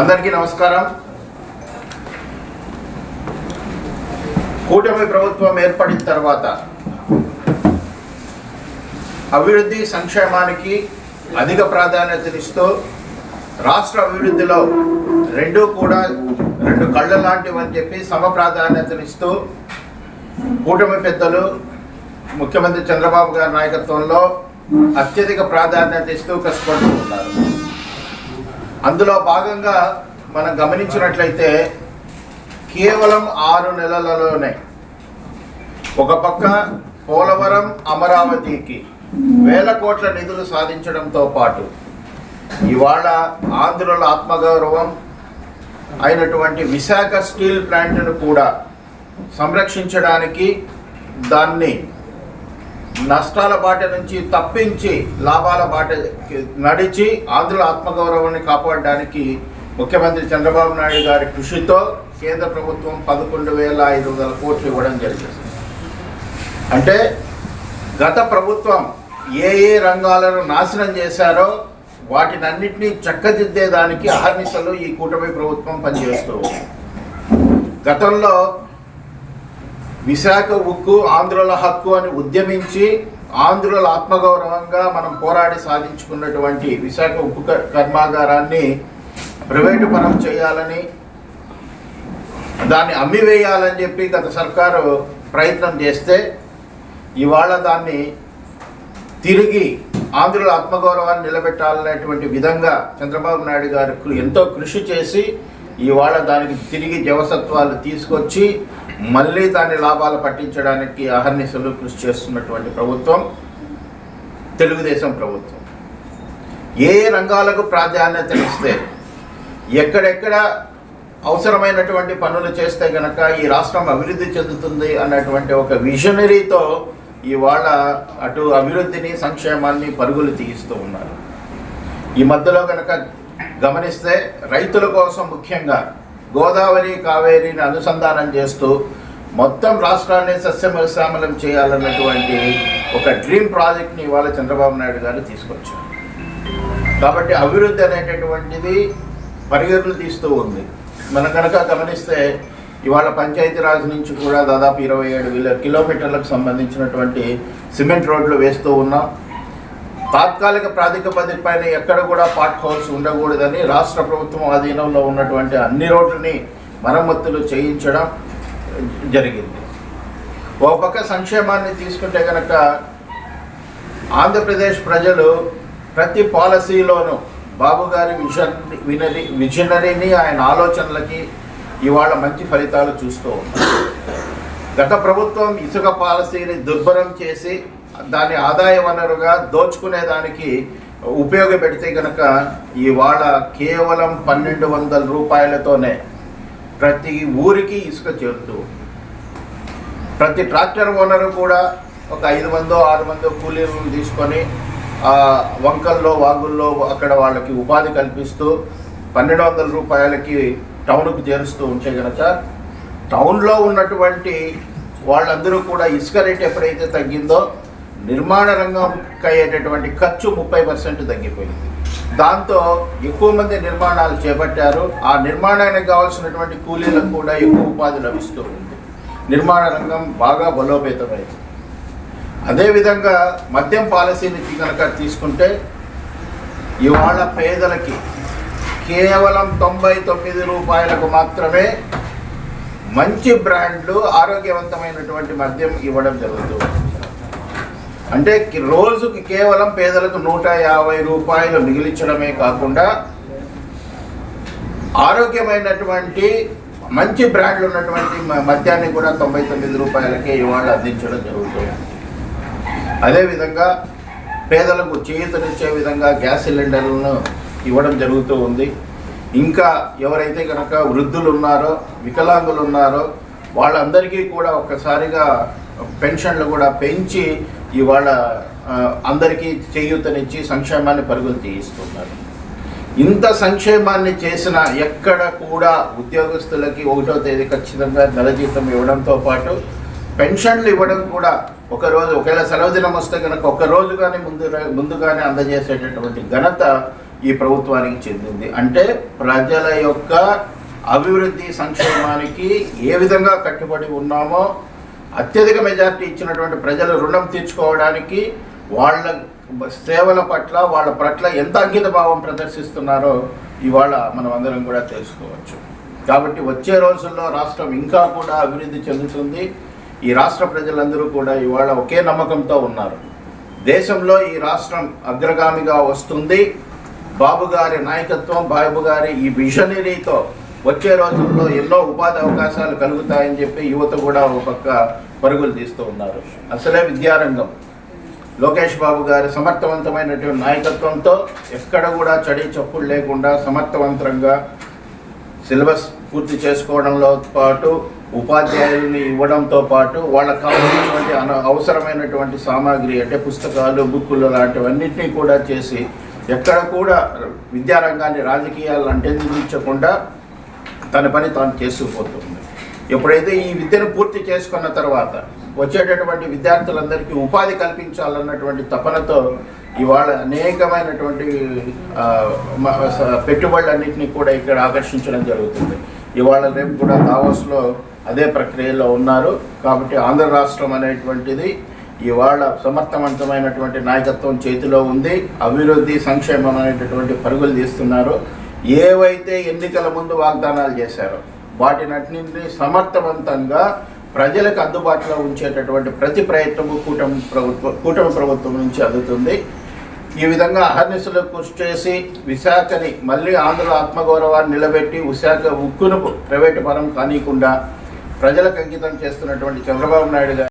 అందరికీ నమస్కారం. కూటమి ప్రభుత్వం ఏర్పడిన తర్వాత అభివృద్ధి సంక్షేమానికి అధిక ప్రాధాన్యతనిస్తూ రాష్ట్ర అభివృద్ధిలో రెండు కూడా రెండు కళ్ళ లాంటివి అని చెప్పి సమ ప్రాధాన్యతనిస్తూ కూటమి పెద్దలు ముఖ్యమంత్రి చంద్రబాబు గారి నాయకత్వంలో అత్యధిక ప్రాధాన్యత ఇస్తూ కష్టపడుతూ ఉన్నారు. అందులో భాగంగా మనం గమనించినట్లయితే కేవలం ఆరు నెలలలోనే ఒక పక్క పోలవరం అమరావతికి వేల కోట్ల నిధులు సాధించడంతో పాటు ఇవాళ ఆంధ్రుల ఆత్మగౌరవం అయినటువంటి విశాఖ స్టీల్ ప్లాంట్ను కూడా సంరక్షించడానికి దాన్ని నష్టాల బాట నుంచి తప్పించి లాభాల బాట నడిచి ఆంధ్రుల ఆత్మగౌరవాన్ని కాపాడడానికి ముఖ్యమంత్రి చంద్రబాబు నాయుడు గారి కృషితో కేంద్ర ప్రభుత్వం పదకొండు వేల ఐదు వందల కోట్లు ఇవ్వడం జరిగింది. అంటే గత ప్రభుత్వం ఏ ఏ రంగాలను నాశనం చేశారో వాటినన్నింటినీ చక్కదిద్దేదానికి అహర్నిశలు ఈ కూటమి ప్రభుత్వం పనిచేస్తూ గతంలో విశాఖ ఉక్కు ఆంధ్రుల హక్కు అని ఉద్యమించి ఆంధ్రుల ఆత్మగౌరవంగా మనం పోరాడి సాధించుకున్నటువంటి విశాఖ ఉక్కు కర్మాగారాన్ని ప్రైవేటు పరం చేయాలని దాన్ని అమ్మివేయాలని చెప్పి గత సర్కారు ప్రయత్నం చేస్తే ఇవాళ దాన్ని తిరిగి ఆంధ్రుల ఆత్మగౌరవాన్ని నిలబెట్టాలనేటువంటి విధంగా చంద్రబాబు నాయుడు గారు ఎంతో కృషి చేసి ఇవాళ దానికి తిరిగి జవసత్వాలు తీసుకొచ్చి మళ్ళీ దాన్ని లాభాలు పట్టించడానికి అహర్నిశలు కృషి చేస్తున్నటువంటి ప్రభుత్వం తెలుగుదేశం ప్రభుత్వం. ఏ రంగాలకు ప్రాధాన్యత ఇస్తే ఎక్కడెక్కడ అవసరమైనటువంటి పనులు చేస్తే గనక ఈ రాష్ట్రం అభివృద్ధి చెందుతుంది అన్నటువంటి ఒక విజనరీతో ఇవాళ అటు అభివృద్ధిని సంక్షేమాన్ని పరుగులు తీయిస్తూ ఉన్నారు. ఈ మధ్యలో కనుక గమనిస్తే రైతుల కోసం ముఖ్యంగా గోదావరి కావేరిని అనుసంధానం చేస్తూ మొత్తం రాష్ట్రాన్ని సస్యశ్యామలం చేయాలన్నటువంటి ఒక డ్రీమ్ ప్రాజెక్ట్ని ఇవాళ చంద్రబాబు నాయుడు గారు తీసుకొచ్చారు. కాబట్టి అభివృద్ధి అనేటటువంటిది పరిగణలు తీస్తూ ఉంది. మనం కనుక గమనిస్తే ఇవాళ పంచాయతీరాజ్ నుంచి కూడా దాదాపు ఇరవై ఏడు వేల కిలోమీటర్లకు సంబంధించినటువంటి సిమెంట్ రోడ్లు వేస్తూ ఉన్నాం. తాత్కాలిక ప్రాతిపదిక పైన ఎక్కడ కూడా పాటుకోవాల్సి హోల్స్ ఉండకూడదని రాష్ట్ర ప్రభుత్వం ఆధీనంలో ఉన్నటువంటి అన్ని రోడ్లని మరమ్మతులు చేయించడం జరిగింది. ఒక పక్క సంక్షేమాన్ని తీసుకుంటే కనుక ఆంధ్రప్రదేశ్ ప్రజలు ప్రతి పాలసీలోనూ బాబు గారి విజన్ వినరి విజనరీని ఆయన ఆలోచనలకి ఇవాళ మంచి ఫలితాలు చూస్తూ ఉన్నారు. గత ప్రభుత్వం ఇసుక పాలసీని దుర్భరం చేసి దాని ఆదాయ వనరుగా దోచుకునేదానికి ఉపయోగపెడితే కనుక ఇవాళ కేవలం పన్నెండు వందల రూపాయలతోనే ప్రతి ఊరికి ఇసుక చేరుతూ ప్రతి ట్రాక్టర్ ఓనరు కూడా ఒక ఐదు మందో ఆరు మందో కూలీలను తీసుకొని ఆ వంకల్లో వాగుల్లో అక్కడ వాళ్ళకి ఉపాధి కల్పిస్తూ పన్నెండు వందల రూపాయలకి టౌన్కు చేరుస్తూ ఉంటే కనుక టౌన్లో ఉన్నటువంటి వాళ్ళందరూ కూడా ఇసుక రేట్ ఎప్పుడైతే తగ్గిందో నిర్మాణ రంగంకి అయ్యేటటువంటి ఖర్చు ముప్పై పర్సెంట్ తగ్గిపోయింది. దాంతో ఎక్కువ మంది నిర్మాణాలు చేపట్టారు. ఆ నిర్మాణానికి కావాల్సినటువంటి కూలీలకు కూడా ఎక్కువ ఉపాధి లభిస్తూ ఉంది. నిర్మాణ రంగం బాగా బలోపేతమైంది. అదేవిధంగా మద్యం పాలసీని కనుక తీసుకుంటే ఇవాళ పేదలకి కేవలం తొంభై తొమ్మిది రూపాయలకు మాత్రమే మంచి బ్రాండ్లు ఆరోగ్యవంతమైనటువంటి మద్యం ఇవ్వడం జరుగుతుంది అంటే రోజుకి కేవలం పేదలకు నూట యాభై రూపాయలు మిగిలించడమే కాకుండా ఆరోగ్యమైనటువంటి మంచి బ్రాండ్లు ఉన్నటువంటి మ- మద్యాన్ని కూడా తొంభై తొమ్మిది రూపాయలకే ఇవాళ అందించడం జరుగుతుంది. అదేవిధంగా పేదలకు చేయూతనిచ్చే విధంగా గ్యాస్ సిలిండర్లను ఇవ్వడం జరుగుతూ ఉంది. ఇంకా ఎవరైతే కనుక వృద్ధులు ఉన్నారో వికలాంగులు ఉన్నారో వాళ్ళందరికీ కూడా ఒక్కసారిగా పెన్షన్లు కూడా పెంచి ఇవాళ అందరికీ చేయూతనిచ్చి సంక్షేమాన్ని పరుగులు తీయిస్తున్నారు. ఇంత సంక్షేమాన్ని చేసిన ఎక్కడ కూడా ఉద్యోగస్తులకి ఒకటో తేదీ ఖచ్చితంగా నెల జీతం ఇవ్వడంతో పాటు పెన్షన్లు ఇవ్వడం కూడా ఒకరోజు ఒకవేళ సెలవు దినం వస్తే కనుక ఒకరోజు కానీ ముందు ముందుగానే అందజేసేటటువంటి ఘనత ఈ ప్రభుత్వానికి చెందింది. అంటే ప్రజల యొక్క అభివృద్ధి సంక్షేమానికి ఏ విధంగా కట్టుబడి ఉన్నామో అత్యధిక మెజార్టీ ఇచ్చినటువంటి ప్రజల రుణం తీర్చుకోవడానికి వాళ్ళ సేవల పట్ల వాళ్ళ పట్ల ఎంత అంకిత భావం ప్రదర్శిస్తున్నారో ఇవాళ మనం అందరం కూడా తెలుసుకోవచ్చు. కాబట్టి వచ్చే రోజుల్లో రాష్ట్రం ఇంకా కూడా అభివృద్ధి చెందుతుంది. ఈ రాష్ట్ర ప్రజలందరూ కూడా ఇవాళ ఒకే నమ్మకంతో ఉన్నారు. దేశంలో ఈ రాష్ట్రం అగ్రగామిగా వస్తుంది. బాబు గారి నాయకత్వం బాబు గారి ఈ విజనరీతో వచ్చే రోజుల్లో ఎన్నో ఉపాధి అవకాశాలు కలుగుతాయని చెప్పి యువత కూడా ఒక పక్క పరుగులు తీస్తూ ఉన్నారు. అసలే విద్యారంగం. లోకేష్ బాబు గారి సమర్థవంతమైనటువంటి నాయకత్వంతో ఎక్కడ కూడా చడి చప్పుడు లేకుండా సమర్థవంతంగా సిలబస్ పూర్తి చేసుకోవడంలో పాటు ఉపాధ్యాయుల్ని ఇవ్వడంతో పాటు వాళ్ళకు కావాల్సినటువంటి అన అవసరమైనటువంటి సామాగ్రి అంటే పుస్తకాలు బుక్కులు లాంటివన్నింటినీ కూడా చేసి ఎక్కడ కూడా విద్యారంగాన్ని రాజకీయాలు అంటెందించకుండా తన పని తాను చేసుకుపోతుంది. ఎప్పుడైతే ఈ విద్యను పూర్తి చేసుకున్న తర్వాత వచ్చేటటువంటి విద్యార్థులందరికీ ఉపాధి కల్పించాలన్నటువంటి తపనతో ఇవాళ అనేకమైనటువంటి పెట్టుబడులన్నింటినీ కూడా ఇక్కడ ఆకర్షించడం జరుగుతుంది. ఇవాళ రేపు కూడా దావోస్లో అదే ప్రక్రియలో ఉన్నారు. కాబట్టి ఆంధ్ర రాష్ట్రం అనేటువంటిది ఇవాళ సమర్థవంతమైనటువంటి నాయకత్వం చేతిలో ఉంది. అభివృద్ధి సంక్షేమం అనేటటువంటి పరుగులు తీస్తున్నారు. ఏవైతే ఎన్నికల ముందు వాగ్దానాలు చేశారో వాటినన్నింటినీ సమర్థవంతంగా ప్రజలకు అందుబాటులో ఉంచేటటువంటి ప్రతి ప్రయత్నము కూటమి ప్రభుత్వం కూటమి ప్రభుత్వం నుంచి అందుతుంది. ఈ విధంగా అహర్నిశలు కృషి చేసి విశాఖని మళ్ళీ ఆంధ్ర ఆత్మగౌరవాన్ని నిలబెట్టి విశాఖ ఉక్కును ప్రైవేటు పరం కానీయకుండా ప్రజలకు అంకితం చేస్తున్నటువంటి చంద్రబాబు నాయుడు గారు